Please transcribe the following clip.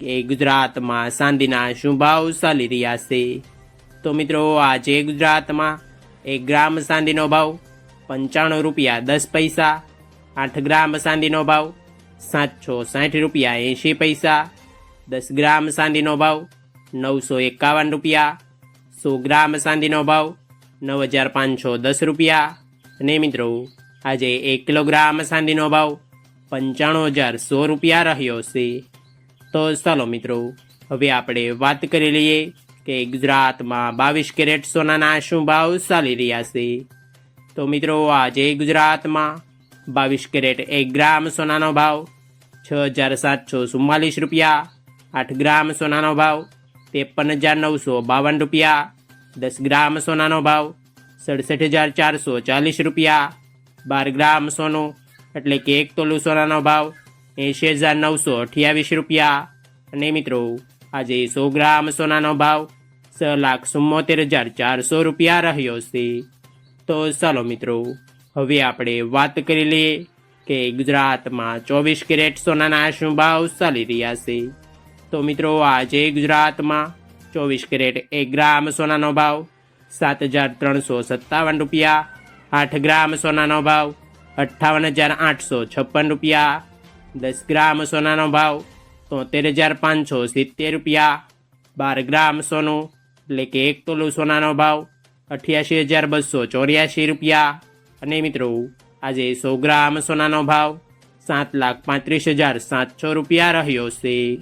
કે ગુજરાતમાં ચાંદીના શું ભાવ ચાલી રહ્યા છે. તો મિત્રો, આજે ગુજરાતમાં એક ગ્રામ ચાંદીનો ભાવ પંચાણું રૂપિયા દસ પૈસા, આઠ ગ્રામ ચાંદીનો ભાવ સાતસો સાઠ રૂપિયા એંશી પૈસા, દસ ગ્રામ ચાંદીનો ભાવ નવસો એકાવન રૂપિયા, સો ગ્રામ ચાંદીનો ભાવ નવ હજાર પાંચસો દસ રૂપિયા. અને મિત્રો, આજે એક કિલોગ્રામ ચાંદીનો ભાવ પંચાણું હજાર સો રૂપિયા રહ્યો છે. તો ચાલો મિત્રો, હવે આપણે વાત કરી લઈએ કે ગુજરાતમાં બાવીસ કેરેટ સોનાના શું ભાવ ચાલી રહ્યા છે. તો મિત્રો, આજે ગુજરાતમાં બાવીસ કેરેટ એક ગ્રામ સોનાનો ભાવ છ હજાર સાતસો ચુમ્માલીસ રૂપિયા, આઠ ગ્રામ સોનાનો ભાવ ત્રેપન હજાર નવસો બાવન રૂપિયા, દસ ગ્રામ સોનાનો ભાવ સડસઠ હજાર ચારસો ચાલીસ રૂપિયા, બાર ગ્રામ સોનું એટલે કે એક તોલું સોનાનો ભાવ એંશી હજાર નવસો અઠ્યાવીસ રૂપિયા. અને મિત્રો, આજે સો ગ્રામ સોનાનો ભાવ છ લાખ ચુમ્મોતેર હજાર ચારસો રૂપિયા રહ્યો છે. તો ચાલો મિત્રો, હવે આપણે વાત કરી લઈએ કે ગુજરાતમાં ચોવીસ કેરેટ સોનાના શું ભાવ ચાલી રહ્યા છે. તો મિત્રો, આજે ગુજરાતમાં ચોવીસ કેરેટ એક ગ્રામ સોનાનો ભાવ સાત હજાર ત્રણસો સત્તાવન રૂપિયા. આઠ ગ્રામ સોનાનો ભાવ અઠ્ઠાવન હજાર આઠસો છપ્પન રૂપિયા. દસ ગ્રામ સોનાનો ભાવ તોતેર હજાર પાંચસો સિત્તેર રૂપિયા. બાર ગ્રામ સોનું એટલે કે એક તોલું સોનાનો ભાવ અઠ્યાસી હજાર બસો ચોર્યાસી રૂપિયા. અને મિત્રો, આજે સો ગ્રામ સોનાનો ભાવ સાત લાખ પાંત્રીસ હજાર સાતસો રૂપિયા રહ્યો છે.